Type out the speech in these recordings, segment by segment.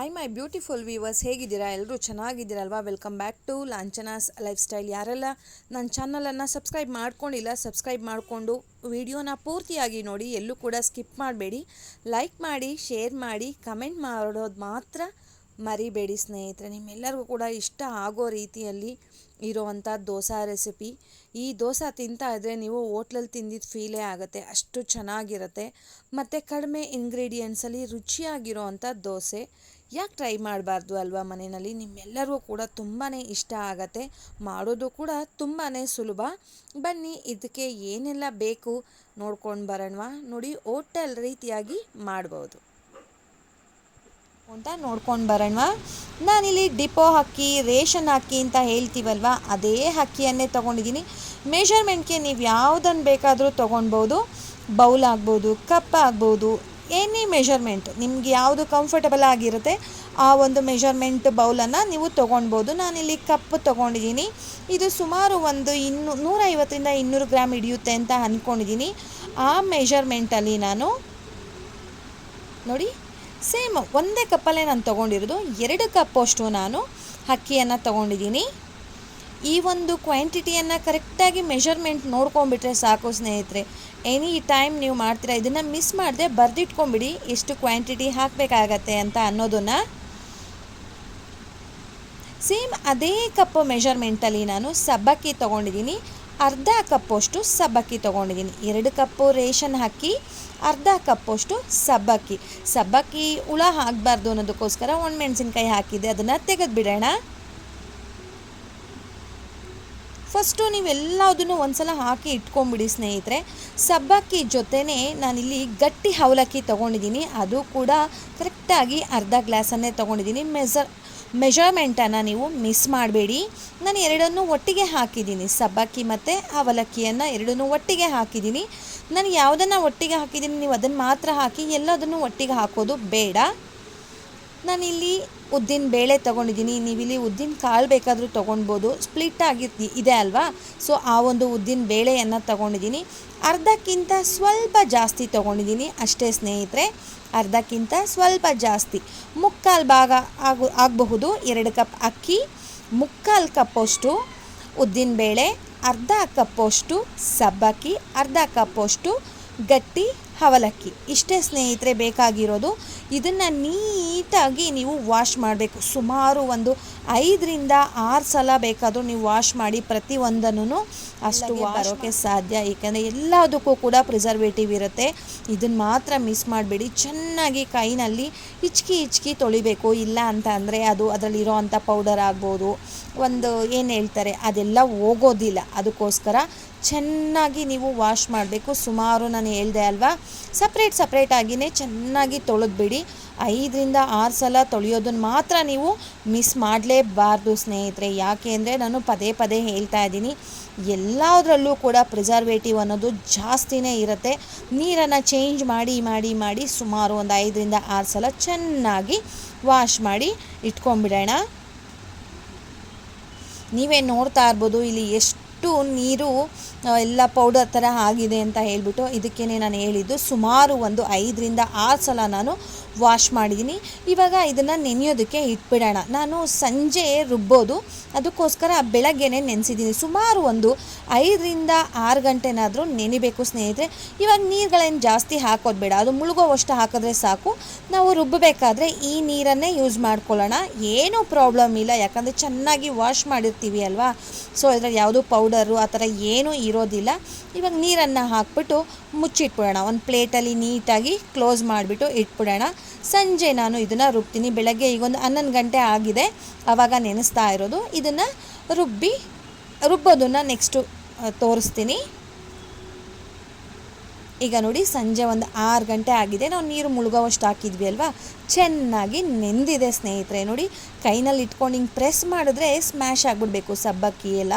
I my beautiful viewers ಹೇಗಿದ್ದೀರಾ? ಎಲ್ಲರೂ ಚೆನ್ನಾಗಿದ್ದೀರಲ್ವಾ? Welcome back to Lanchana's lifestyle ಯಾರೆಲ್ಲ ನನ್ನ ಚಾನಲನ್ನು ಸಬ್ಸ್ಕ್ರೈಬ್ ಮಾಡ್ಕೊಂಡಿಲ್ಲ ಸಬ್ಸ್ಕ್ರೈಬ್ ಮಾಡಿಕೊಂಡು ವಿಡಿಯೋನ ಪೂರ್ತಿಯಾಗಿ ನೋಡಿ, ಎಲ್ಲೂ ಕೂಡ ಸ್ಕಿಪ್ ಮಾಡಬೇಡಿ. ಲೈಕ್ ಮಾಡಿ ಶೇರ್ ಮಾಡಿ ಕಮೆಂಟ್ ಮಾಡೋದು ಮಾತ್ರ ಮರಿಬೇಡಿ ಸ್ನೇಹಿತರೆ. ನಿಮ್ಮೆಲ್ಲರಿಗೂ ಕೂಡ ಇಷ್ಟ ಆಗೋ ರೀತಿಯಲ್ಲಿ ಇರೋವಂಥ ದೋಸೆ ರೆಸಿಪಿ ಈ ದೋಸೆ ತಿಂತಾ ಇದ್ದರೆ ನೀವು ಹೋಟ್ಲಲ್ಲಿ ತಿಂದಿದ್ದು ಫೀಲೇ ಆಗುತ್ತೆ, ಅಷ್ಟು ಚೆನ್ನಾಗಿರುತ್ತೆ. ಮತ್ತು ಕಡಿಮೆ ಇಂಗ್ರೀಡಿಯೆಂಟ್ಸಲ್ಲಿ ರುಚಿಯಾಗಿರೋ ಅಂಥ ದೋಸೆ. ಯಾಕೆ ಟ್ರೈ ಮಾಡಬಾರ್ದು ಅಲ್ವಾ ಮನೆಯಲ್ಲಿ? ನಿಮ್ಮೆಲ್ಲರಿಗೂ ಕೂಡ ತುಂಬಾ ಇಷ್ಟ ಆಗತ್ತೆ. ಮಾಡೋದು ಕೂಡ ತುಂಬಾ ಸುಲಭ. ಬನ್ನಿ ಇದಕ್ಕೆ ಏನೆಲ್ಲ ಬೇಕು ನೋಡ್ಕೊಂಡು ಬರೋಣವಾ ನೋಡಿ, ಹೋಟೆಲ್ ರೀತಿಯಾಗಿ ಮಾಡ್ಬೋದು. ಅಂತ ನೋಡ್ಕೊಂಡು ಬರೋಣವಾ ನಾನಿಲ್ಲಿ ಡಿಪೋ ಅಕ್ಕಿ ರೇಷನ್ ಅಕ್ಕಿ ಅಂತ ಹೇಳ್ತೀವಲ್ವ? ಅದೇ ಅಕ್ಕಿಯನ್ನೇ ತೊಗೊಂಡಿದ್ದೀನಿ. ಮೆಷರ್ಮೆಂಟ್ಗೆ ನೀವು ಯಾವುದನ್ನು ಬೇಕಾದರೂ ತೊಗೊಳ್ಬೋದು ಬೌಲ್ ಆಗ್ಬೋದು, ಕಪ್ ಆಗ್ಬೋದು ಎನಿ ಮೆಷರ್ಮೆಂಟ್ ನಿಮ್ಗೆ ಯಾವುದು ಕಂಫರ್ಟಬಲ್ ಆಗಿರುತ್ತೆ, ಆ ಒಂದು ಮೆಷರ್ಮೆಂಟ್ ಬೌಲನ್ನು ನೀವು ತೊಗೊಳ್ಬೋದು ನಾನಿಲ್ಲಿ ಕಪ್ ತೊಗೊಂಡಿದ್ದೀನಿ. ಇದು ಸುಮಾರು ಒಂದು ಇನ್ನೂ ನೂರೈವತ್ತರಿಂದ ಇನ್ನೂರು ಗ್ರಾಮ್ ಹಿಡಿಯುತ್ತೆ ಅಂತ ಅಂದ್ಕೊಂಡಿದ್ದೀನಿ ಆ ಮೆಷರ್ಮೆಂಟಲ್ಲಿ ನಾನು ನೋಡಿ ಸೇಮ್ ಒಂದೇ ಕಪ್ಪಲ್ಲೇ ನಾನು ತೊಗೊಂಡಿರೋದು. ಎರಡು ಕಪ್ಪಷ್ಟು ನಾನು ಅಕ್ಕಿಯನ್ನು ತೊಗೊಂಡಿದ್ದೀನಿ. ಈ ಒಂದು ಕ್ವಾಂಟಿಟಿಯನ್ನು ಕರೆಕ್ಟಾಗಿ ಮೆಷರ್ಮೆಂಟ್ ನೋಡ್ಕೊಂಬಿಟ್ರೆ ಸಾಕು ಸ್ನೇಹಿತರೆ. ಎನಿ ಟೈಮ್ ನೀವು ಮಾಡ್ತೀರಾ, ಇದನ್ನು ಮಿಸ್ ಮಾಡದೆ ಬರೆದಿಟ್ಕೊಂಬಿಡಿ ಎಷ್ಟು ಕ್ವಾಂಟಿಟಿ ಹಾಕಬೇಕಾಗತ್ತೆ ಅಂತ ಅನ್ನೋದನ್ನು. ಸೇಮ್ ಅದೇ ಕಪ್ಪು ಮೆಷರ್ಮೆಂಟಲ್ಲಿ ನಾನು ಸಬ್ಬಕ್ಕಿ ತೊಗೊಂಡಿದ್ದೀನಿ ಅರ್ಧ ಕಪ್ಪಷ್ಟು ಸಬ್ಬಕ್ಕಿ ತೊಗೊಂಡಿದ್ದೀನಿ ಎರಡು ಕಪ್ಪು ರೇಷನ್ ಹಾಕಿ, ಅರ್ಧ ಕಪ್ಪಷ್ಟು ಸಬ್ಬಕ್ಕಿ. ಸಬ್ಬಕ್ಕಿ ಹುಳ ಹಾಕಬಾರ್ದು ಅನ್ನೋದಕ್ಕೋಸ್ಕರ ಒಣಮೆಣ್ಸಿನ್ಕಾಯಿ ಹಾಕಿದ್ದೆ, ಅದನ್ನು ತೆಗೆದು ಫಸ್ಟು ನೀವೆಲ್ಲದನ್ನು ಒಂದ್ಸಲ ಹಾಕಿ ಇಟ್ಕೊಂಬಿಡಿ ಸ್ನೇಹಿತರೆ. ಸಬ್ಬಕ್ಕಿ ಜೊತೆನೇ ನಾನಿಲ್ಲಿ ಗಟ್ಟಿ ಅವಲಕ್ಕಿ ತೊಗೊಂಡಿದ್ದೀನಿ. ಅದು ಕೂಡ ಕರೆಕ್ಟಾಗಿ ಅರ್ಧ ಗ್ಲಾಸನ್ನೇ ತೊಗೊಂಡಿದ್ದೀನಿ. ಮೆಸರ್ ಮೆಷರ್ಮೆಂಟನ್ನು ನೀವು ಮಿಸ್ ಮಾಡಬೇಡಿ. ನಾನು ಎರಡನ್ನೂ ಒಟ್ಟಿಗೆ ಹಾಕಿದ್ದೀನಿ. ಸಬ್ಬಕ್ಕಿ ಮತ್ತು ಅವಲಕ್ಕಿಯನ್ನು ಎರಡನ್ನೂ ಒಟ್ಟಿಗೆ ಹಾಕಿದ್ದೀನಿ. ನಾನು ಯಾವುದನ್ನು ಒಟ್ಟಿಗೆ ಹಾಕಿದ್ದೀನಿ, ನೀವು ಅದನ್ನು ಮಾತ್ರ ಹಾಕಿ ಎಲ್ಲದನ್ನು ಒಟ್ಟಿಗೆ ಹಾಕೋದು ಬೇಡ. ನಾನಿಲ್ಲಿ ಉದ್ದಿನ ಬೇಳೆ ತೊಗೊಂಡಿದ್ದೀನಿ. ನೀವಿಲ್ಲಿ ಉದ್ದಿನ ಕಾಳು ಬೇಕಾದರೂ ತೊಗೊಳ್ಬೋದು ಸ್ಪ್ಲಿಟ್ ಆಗಿ ಇದೆ ಅಲ್ವಾ? ಸೊ ಆ ಒಂದು ಉದ್ದಿನ ಬೇಳೆಯನ್ನು ತೊಗೊಂಡಿದ್ದೀನಿ. ಅರ್ಧಕ್ಕಿಂತ ಸ್ವಲ್ಪ ಜಾಸ್ತಿ ತೊಗೊಂಡಿದ್ದೀನಿ ಅಷ್ಟೇ ಸ್ನೇಹಿತರೆ. ಅರ್ಧಕ್ಕಿಂತ ಸ್ವಲ್ಪ ಜಾಸ್ತಿ. ಮುಕ್ಕಾಲು ಭಾಗ ಆಗು, ಆಗಬಹುದು. ಎರಡು ಕಪ್ ಅಕ್ಕಿ, ಮುಕ್ಕಾಲು ಕಪ್ಪಷ್ಟು ಉದ್ದಿನಬೇಳೆ ಅರ್ಧ ಕಪ್ಪಷ್ಟು ಸಬ್ಬಕ್ಕಿ, ಅರ್ಧ ಕಪ್ಪಷ್ಟು ಗಟ್ಟಿ ಅವಲಕ್ಕಿ ಇಷ್ಟೇ ಸ್ನೇಹಿತರೆ ಬೇಕಾಗಿರೋದು ಇದನ್ನು ನೀಟಾಗಿ ನೀವು ವಾಶ್ ಮಾಡಬೇಕು. ಸುಮಾರು ಒಂದು ಐದರಿಂದ ಆರು ಸಲ ಬೇಕಾದರೂ ನೀವು ವಾಶ್ ಮಾಡಿ ಪ್ರತಿಯೊಂದನ್ನು ಅಷ್ಟು ಬರೋಕ್ಕೆ ಸಾಧ್ಯ. ಏಕೆಂದರೆ ಎಲ್ಲದಕ್ಕೂ ಕೂಡ ಪ್ರಿಸರ್ವೇಟಿವ್ ಇರುತ್ತೆ. ಇದನ್ನು ಮಾತ್ರ ಮಿಸ್ ಮಾಡಬೇಡಿ. ಚೆನ್ನಾಗಿ ಕೈನಲ್ಲಿ ಹಿಚ್ಕಿ ಹಿಚ್ಕಿ ತೊಳಿಬೇಕು. ಇಲ್ಲ ಅಂತ ಅಂದರೆ ಅದು ಅದರಲ್ಲಿರೋ ಅಂಥ ಪೌಡರ್ ಆಗ್ಬೋದು. ಒಂದು ಏನು ಹೇಳ್ತಾರೆ ಅದೆಲ್ಲ ಹೋಗೋದಿಲ್ಲ. ಅದಕ್ಕೋಸ್ಕರ ಚೆನ್ನಾಗಿ ನೀವು ವಾಶ್ ಮಾಡಬೇಕು. ಸುಮಾರು ನಾನು ಹೇಳಿದೆ ಅಲ್ವಾ? ಸಪ್ರೇಟ್ ಸಪ್ರೇಟಾಗಿಯೇ ಚೆನ್ನಾಗಿ ತೊಳೆದ್ಬಿಡಿ. ಐದರಿಂದ ಆರು ಸಲ ತೊಳೆಯೋದನ್ನು ಮಾತ್ರ ನೀವು ಮಿಸ್ ಮಾಡಲೇಬಾರ್ದು, ಸ್ನೇಹಿತರೆ. ಯಾಕೆ ಅಂದರೆ ನಾನು ಪದೇ ಪದೇ ಹೇಳ್ತಾ ಇದ್ದೀನಿ, ಎಲ್ಲದರಲ್ಲೂ ಕೂಡ ಪ್ರಿಸರ್ವೇಟಿವ್ ಅನ್ನೋದು ಜಾಸ್ತಿನೇ ಇರುತ್ತೆ. ನೀರನ್ನು ಚೇಂಜ್ ಮಾಡಿ ಮಾಡಿ ಮಾಡಿ ಸುಮಾರು ಒಂದು ಐದರಿಂದ ಆರು ಸಲ ಚೆನ್ನಾಗಿ ವಾಶ್ ಮಾಡಿ ಇಟ್ಕೊಂಡ್ಬಿಡೋಣ. ನೀವೇ ನೋಡ್ತಾ ಇರ್ಬೋದು, ಇಲ್ಲಿ ಎಷ್ಟು ನೀರು ಎಲ್ಲ ಪೌಡರ್ ಥರ ಆಗಿದೆ ಅಂತ ಹೇಳಿಬಿಟ್ಟು ಇದಕ್ಕೇ ನಾನು ಹೇಳಿದ್ದು. ಸುಮಾರು ಒಂದು ಐದರಿಂದ ಆರು ಸಲ ನಾನು ವಾಶ್ ಮಾಡಿದ್ದೀನಿ. ಇವಾಗ ಇದನ್ನು ನೆನೆಯೋದಕ್ಕೆ ಇಟ್ಬಿಡೋಣ. ನಾನು ಸಂಜೆ ರುಬ್ಬೋದು. ಅದಕ್ಕೋಸ್ಕರ ಬೆಳಗ್ಗೆನೇ ನೆನೆಸಿದ್ದೀನಿ. ಸುಮಾರು ಒಂದು ಐದರಿಂದ ಆರು ಗಂಟೆನಾದರೂ ನೆನಿಬೇಕು ಸ್ನೇಹಿತರೆ. ಇವಾಗ ನೀರುಗಳೇನು ಜಾಸ್ತಿ ಹಾಕೋದು ಬೇಡ. ಅದು ಮುಳುಗೋವಷ್ಟು ಹಾಕಿದ್ರೆ ಸಾಕು. ನಾವು ರುಬ್ಬಬೇಕಾದ್ರೆ ಈ ನೀರನ್ನೇ ಯೂಸ್ ಮಾಡ್ಕೊಳ್ಳೋಣ. ಏನೂ ಪ್ರಾಬ್ಲಮ್ ಇಲ್ಲ. ಯಾಕಂದರೆ ಚೆನ್ನಾಗಿ ವಾಶ್ ಮಾಡಿರ್ತೀವಿ ಅಲ್ವಾ? ಸೊ ಇದ್ರಲ್ಲಿ ಯಾವುದೂ ಪೌಡರು ಆ ಥರ ಏನೂ ಇರೋದಿಲ್ಲ. ಇವಾಗ ನೀರನ್ನು ಹಾಕ್ಬಿಟ್ಟು ಮುಚ್ಚಿಟ್ಬಿಡೋಣ. ಒಂದು ಪ್ಲೇಟಲ್ಲಿ ನೀಟಾಗಿ ಕ್ಲೋಸ್ ಮಾಡಿಬಿಟ್ಟು ಇಟ್ಬಿಡೋಣ. ಸಂಜೆ ನಾನು ಇದನ್ನು ರುಬ್ತೀನಿ. ಬೆಳಗ್ಗೆ ಈಗ ಒಂದು ಹನ್ನೊಂದು ಗಂಟೆ ಆಗಿದೆ. ಆವಾಗ ನೆನೆಸ್ತಾ ಇರೋದು. ಇದನ್ನು ರುಬ್ಬಿ, ರುಬ್ಬೋದನ್ನು ನೆಕ್ಸ್ಟು ತೋರಿಸ್ತೀನಿ. ಈಗ ನೋಡಿ, ಸಂಜೆ ಒಂದು ಆರು ಗಂಟೆ ಆಗಿದೆ. ನಾವು ನೀರು ಮುಳುಗೋವಷ್ಟು ಹಾಕಿದ್ವಿ ಅಲ್ವಾ? ಚೆನ್ನಾಗಿ ನೆಂದಿದೆ ಸ್ನೇಹಿತರೆ. ನೋಡಿ, ಕೈನಲ್ಲಿ ಇಟ್ಕೊಂಡು ಹಿಂಗೆ ಪ್ರೆಸ್ ಮಾಡಿದ್ರೆ ಸ್ಮ್ಯಾಶ್ ಆಗಿಬಿಡ್ಬೇಕು. ಸಬ್ಬಕ್ಕಿ ಎಲ್ಲ.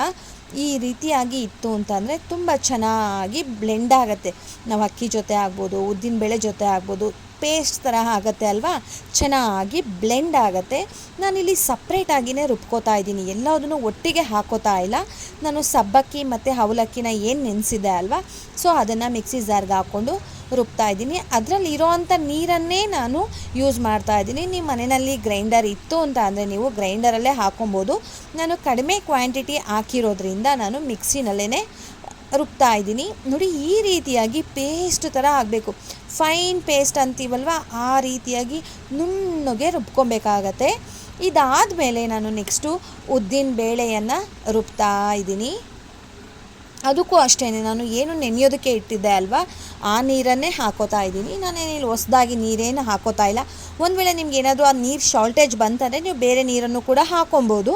ಈ ರೀತಿಯಾಗಿ ಇತ್ತು ಅಂತಂದರೆ ತುಂಬ ಚೆನ್ನಾಗಿ ಬ್ಲೆಂಡ್ ಆಗುತ್ತೆ. ನಾವು ಅಕ್ಕಿ ಜೊತೆ ಆಗ್ಬೋದು ಉದ್ದಿನಬೇಳೆ ಜೊತೆ ಆಗ್ಬೋದು ಪೇಸ್ಟ್ ಥರ ಆಗುತ್ತೆ ಅಲ್ವಾ? ಚೆನ್ನಾಗಿ ಬ್ಲೆಂಡ್ ಆಗುತ್ತೆ. ನಾನಿಲ್ಲಿ ಸಪ್ರೇಟಾಗಿಯೇ ರುಬ್ಕೋತಾ ಇದ್ದೀನಿ. ಎಲ್ಲದನ್ನು ಒಟ್ಟಿಗೆ ಹಾಕೋತಾ ಇಲ್ಲ. ನಾನು ಸಬ್ಬಕ್ಕಿ ಮತ್ತು ಅವಲಕ್ಕಿನ ಏನು ನೆನೆಸಿದೆ ಅಲ್ವಾ? ಸೊ ಅದನ್ನು ಮಿಕ್ಸಿ ಜಾರ್ಗೆ ಹಾಕ್ಕೊಂಡು ರುಬ್ತಾ ಇದ್ದೀನಿ. ಅದರಲ್ಲಿ ಇರೋವಂಥ ನೀರನ್ನೇ ನಾನು ಯೂಸ್ ಮಾಡ್ತಾ ಇದ್ದೀನಿ. ನಿಮ್ಮ ಮನೆಯಲ್ಲಿ ಗ್ರೈಂಡರ್ ಇತ್ತು ಅಂತ ಅಂದರೆ ನೀವು ಗ್ರೈಂಡರಲ್ಲೇ ಹಾಕೊಬೋದು. ನಾನು ಕಡಿಮೆ ಕ್ವಾಂಟಿಟಿ ಹಾಕಿರೋದ್ರಿಂದ ನಾನು ಮಿಕ್ಸಿನಲ್ಲೇ ರುಬ್ತಾ ಇದ್ದೀನಿ. ನೋಡಿ, ಈ ರೀತಿಯಾಗಿ ಪೇಸ್ಟ್ ಥರ ಆಗಬೇಕು. ಫೈನ್ ಪೇಸ್ಟ್ ಅಂತೀವಲ್ವ, ಆ ರೀತಿಯಾಗಿ ನುಣ್ಣಗೆ ರುಬ್ಕೊಬೇಕಾಗತ್ತೆ. ಇದಾದ ಮೇಲೆ ನಾನು ನೆಕ್ಸ್ಟು ಉದ್ದಿನ ಬೇಳೆಯನ್ನು ರುಬ್ತಾ ಇದ್ದೀನಿ. ಅದಕ್ಕೂ ಅಷ್ಟೇ ನಾನು ಏನು ನೆನೆಯೋದಕ್ಕೆ ಇಟ್ಟಿದ್ದೆ ಅಲ್ವಾ? ಆ ನೀರನ್ನೇ ಹಾಕೋತಾ ಇದ್ದೀನಿ. ನಾನೇನಿಲ್ಲ ಹೊಸದಾಗಿ ನೀರೇನು ಹಾಕೋತಾ ಇಲ್ಲ. ಒಂದು ವೇಳೆ ನಿಮ್ಗೆ ಏನಾದರೂ ಆ ನೀರು ಶಾರ್ಟೇಜ್ ಬಂತಂದರೆ ನೀವು ಬೇರೆ ನೀರನ್ನು ಕೂಡ ಹಾಕೊಬೋದು.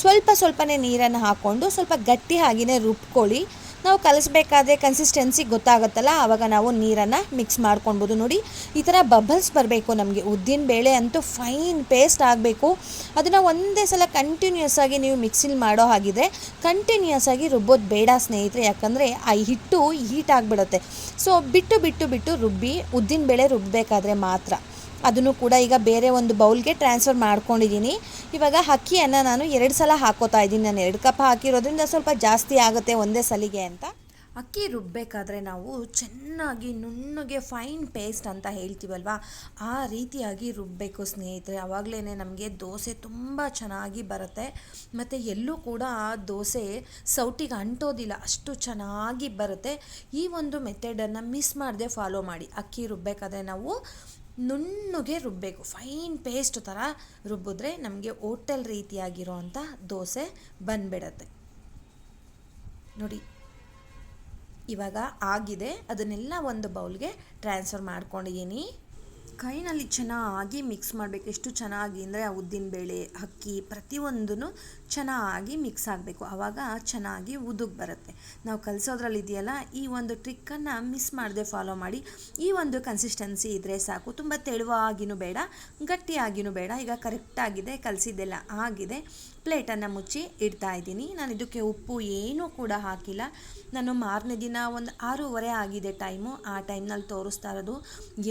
ಸ್ವಲ್ಪ ಸ್ವಲ್ಪನೇ ನೀರನ್ನು ಹಾಕ್ಕೊಂಡು ಸ್ವಲ್ಪ ಗಟ್ಟಿ ಹಾಗೆಯೇ ರುಬ್ಕೊಳ್ಳಿ. ನಾವು ಕಲಿಸ್ಬೇಕಾದ್ರೆ ಕನ್ಸಿಸ್ಟೆನ್ಸಿ ಗೊತ್ತಾಗುತ್ತಲ್ಲ, ಆವಾಗ ನಾವು ನೀರನ್ನು ಮಿಕ್ಸ್ ಮಾಡ್ಕೊಳ್ಬೋದು ನೋಡಿ. ಈ ಥರ ಬಬಲ್ಸ್ ಬರಬೇಕು ನಮಗೆ, ಉದ್ದಿನ ಬೇಳೆ ಅಂತೂ ಫೈನ್ ಪೇಸ್ಟ್ ಆಗಬೇಕು. ಅದನ್ನು ಒಂದೇ ಸಲ ಕಂಟಿನ್ಯೂಸ್ ಆಗಿ ನೀವು ಮಿಕ್ಸಿಲಿ ಮಾಡೋ ಹಾಗಿದ್ರೆ ಕಂಟಿನ್ಯೂಸ್ ಆಗಿ ರುಬ್ಬೋದು. ಬೇಡ ಸ್ನೇಹಿತರೆ, ಯಾಕಂದರೆ ಆ ಹಿಟ್ಟು ಹೀಟ್ ಆಗಿಬಿಡುತ್ತೆ. ಸೊ ಬಿಟ್ಟು ಬಿಟ್ಟು ಬಿಟ್ಟು ರುಬ್ಬಿ, ಉದ್ದಿನ ಬೇಳೆ ರುಬ್ಬಬೇಕಾದ್ರೆ ಮಾತ್ರ. ಅದನ್ನು ಕೂಡ ಈಗ ಬೇರೆ ಒಂದು ಬೌಲ್ಗೆ ಟ್ರಾನ್ಸ್ಫರ್ ಮಾಡ್ಕೊಂಡಿದ್ದೀನಿ. ಇವಾಗ ಅಕ್ಕಿಯನ್ನು ನಾನು ಎರಡು ಸಲ ಹಾಕೋತಾ ಇದ್ದೀನಿ. ನಾನು ಎರಡು ಕಪ್ ಹಾಕಿರೋದ್ರಿಂದ ಸ್ವಲ್ಪ ಜಾಸ್ತಿ ಆಗುತ್ತೆ ಒಂದೇ ಸಲಿಗೆ ಅಂತ. ಅಕ್ಕಿ ರುಬ್ಬಬೇಕಾದ್ರೆ ನಾವು ಚೆನ್ನಾಗಿ ನುಣ್ಣಗೆ ಫೈನ್ ಪೇಸ್ಟ್ ಅಂತ ಹೇಳ್ತೀವಲ್ವ? ಆ ರೀತಿಯಾಗಿ ರುಬ್ಬಬೇಕು ಸ್ನೇಹಿತರೆ. ಆವಾಗಲೇ ನಮಗೆ ದೋಸೆ ತುಂಬ ಚೆನ್ನಾಗಿ ಬರುತ್ತೆ. ಮತ್ತು ಎಲ್ಲೂ ಕೂಡ ಆ ದೋಸೆ ಸೌಟಿಗೆ ಅಂಟೋದಿಲ್ಲ. ಅಷ್ಟು ಚೆನ್ನಾಗಿ ಬರುತ್ತೆ. ಈ ಒಂದು ಮೆಥಡನ್ನು ಮಿಸ್ ಮಾಡದೆ ಫಾಲೋ ಮಾಡಿ. ಅಕ್ಕಿ ರುಬ್ಬಬೇಕಾದ್ರೆ ನಾವು ನುಣ್ಣಗೆ ರುಬ್ಬಬೇಕು ಫೈನ್ ಪೇಸ್ಟ್ ಥರ ರುಬ್ಬಿದ್ರೆ ನಮಗೆ ಓಟೆಲ್ ರೀತಿಯಾಗಿರೋ ಅಂಥ ದೋಸೆ ಬಂದ್ಬಿಡತ್ತೆ. ನೋಡಿ, ಇವಾಗ ಆಗಿದೆ. ಅದನ್ನೆಲ್ಲ ಒಂದು ಬೌಲ್ಗೆ ಟ್ರಾನ್ಸ್ಫರ್ ಮಾಡ್ಕೊಂಡಿದ್ದೀನಿ. ಕೈನಲ್ಲಿ ಚೆನ್ನಾಗಿ ಮಿಕ್ಸ್ ಮಾಡಬೇಕು. ಎಷ್ಟು ಚೆನ್ನಾಗಿ ಅಂದರೆ ಆ ಉದ್ದಿನಬೇಳೆ ಅಕ್ಕಿ ಪ್ರತಿಯೊಂದೂ ಚೆನ್ನಾಗಿ ಮಿಕ್ಸ್ ಆಗಬೇಕು. ಆವಾಗ ಚೆನ್ನಾಗಿ ಉದುಗ್ ಬರುತ್ತೆ. ನಾವು ಕಲಿಸೋದ್ರಲ್ಲಿ ಇದೆಯಲ್ಲ ಈ ಒಂದು ಟ್ರಿಕ್ಕನ್ನು ಮಿಸ್ ಮಾಡದೆ ಫಾಲೋ ಮಾಡಿ. ಈ ಒಂದು ಕನ್ಸಿಸ್ಟೆನ್ಸಿ ಇದ್ದರೆ ಸಾಕು. ತುಂಬ ತೆಳುವಾಗಿನೂ ಬೇಡ, ಗಟ್ಟಿಯಾಗಿನೂ ಬೇಡ. ಈಗ ಕರೆಕ್ಟಾಗಿದೆ ಕಲಿಸಿದ್ದೆಲ್ಲ ಆಗಿದೆ. ಪ್ಲೇಟನ್ನು ಮುಚ್ಚಿ ಇಡ್ತಾ ಇದ್ದೀನಿ. ನಾನು ಇದಕ್ಕೆ ಉಪ್ಪು ಏನೂ ಕೂಡ ಹಾಕಿಲ್ಲ. ನಾನು ಮಾರನೇ ದಿನ ಒಂದು ಆರೂವರೆ ಆಗಿದೆ ಟೈಮು ಆ ಟೈಮ್ನಲ್ಲಿ ತೋರಿಸ್ತಾ ಇರೋದು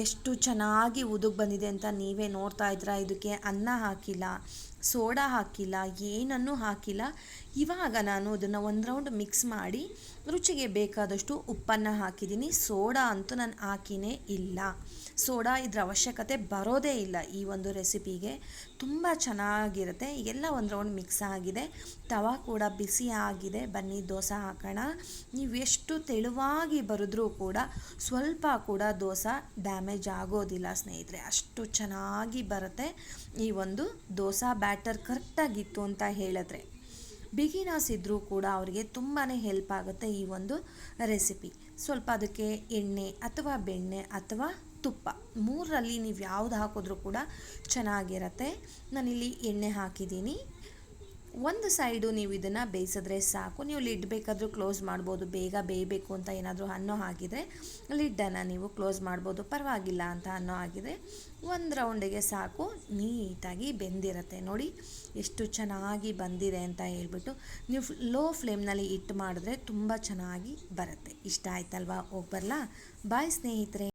ಎಷ್ಟು ಚೆನ್ನಾಗಿ ಉದುಗ್ ಬಂದಿದೆ ಅಂತ ನೀವೇ ನೋಡ್ತಾ ಇದ್ದೀರಾ ಇದಕ್ಕೆ ಅನ್ನ ಹಾಕಿಲ್ಲ. ಸೋಡಾ ಹಾಕಿಲ್ಲ ಏನನ್ನೂ ಹಾಕಿಲ್ಲ. ಇವಾಗ ನಾನು ಅದನ್ನು ಒಂದು ರೌಂಡ್ ಮಿಕ್ಸ್ ಮಾಡಿ ರುಚಿಗೆ ಬೇಕಾದಷ್ಟು ಉಪ್ಪನ್ನು ಹಾಕಿದ್ದೀನಿ. ಸೋಡಾ ಅಂತೂ ನಾನು ಹಾಕಿನೇ ಇಲ್ಲ. ಸೋಡಾ ಇದ್ರ ಅವಶ್ಯಕತೆ ಬರೋದೇ ಇಲ್ಲ ಈ ಒಂದು ರೆಸಿಪಿಗೆ. ತುಂಬ ಚೆನ್ನಾಗಿರುತ್ತೆ. ಎಲ್ಲ ಒಂದು ರೌಂಡ್ ಮಿಕ್ಸ್ ಆಗಿದೆ. ತವಾ ಕೂಡ ಬಿಸಿ ಆಗಿದೆ. ಬನ್ನಿ, ದೋಸೆ ಹಾಕೋಣ. ನೀವು ಎಷ್ಟು ತೆಳುವಾಗಿ ಬರೆದ್ರೂ ಕೂಡ ಸ್ವಲ್ಪ ಕೂಡ ದೋಸೆ ಡ್ಯಾಮೇಜ್ ಆಗೋದಿಲ್ಲ ಸ್ನೇಹಿತರೆ. ಅಷ್ಟು ಚೆನ್ನಾಗಿ ಬರುತ್ತೆ ಈ ಒಂದು ದೋಸೆ ಬ್ಯಾಟರ್ ಕರೆಕ್ಟಾಗಿತ್ತು ಅಂತ ಹೇಳಿದ್ರೆ. ಬಿಗಿನರ್ಸ್ ಇದ್ದರೂ ಕೂಡ ಅವರಿಗೆ ತುಂಬಾ ಹೆಲ್ಪ್ ಆಗುತ್ತೆ ಈ ಒಂದು ರೆಸಿಪಿ ಸ್ವಲ್ಪ ಅದಕ್ಕೆ ಎಣ್ಣೆ ಅಥವಾ ಬೆಣ್ಣೆ ಅಥವಾ ತುಪ್ಪ ಮೂರರಲ್ಲಿ ನೀವು ಯಾವ್ದು ಹಾಕಿದ್ರೂ ಕೂಡ ಚೆನ್ನಾಗಿರತ್ತೆ. ನಾನಿಲ್ಲಿ ಎಣ್ಣೆ ಹಾಕಿದ್ದೀನಿ. ಒಂದು ಸೈಡು ನೀವು ಇದನ್ನು ಬೇಯಿಸಿದ್ರೆ ಸಾಕು. ನೀವು ಲಿಡ್ ಬೇಕಾದರೂ ಕ್ಲೋಸ್ ಮಾಡ್ಬೋದು. ಬೇಗ ಬೇಯಬೇಕು ಅಂತ ಏನಾದರೂ ಅನ್ನೋ ಹಾಕಿದರೆ ಲಿಡ್ಡನ್ನು ನೀವು ಕ್ಲೋಸ್ ಮಾಡ್ಬೋದು. ಪರವಾಗಿಲ್ಲ ಅಂತ ಅನ್ನೋ ಹಾಕಿದರೆ ಒಂದು ರೌಂಡಿಗೆ ಸಾಕು. ನೀಟಾಗಿ ಬೆಂದಿರುತ್ತೆ. ನೋಡಿ ಎಷ್ಟು ಚೆನ್ನಾಗಿ ಬಂದಿದೆ ಅಂತ ಹೇಳ್ಬಿಟ್ಟು ನೀವು ಲೋ ಫ್ಲೇಮ್ನಲ್ಲಿ ಇಟ್ಟು ಮಾಡಿದ್ರೆ ತುಂಬ ಚೆನ್ನಾಗಿ ಬರುತ್ತೆ. ಇಷ್ಟ ಆಯ್ತಲ್ವಾ? ಹೋಗ್ಬರ್ಲಾ ಬರಲಾ? ಬಾಯ್ ಸ್ನೇಹಿತರೆ.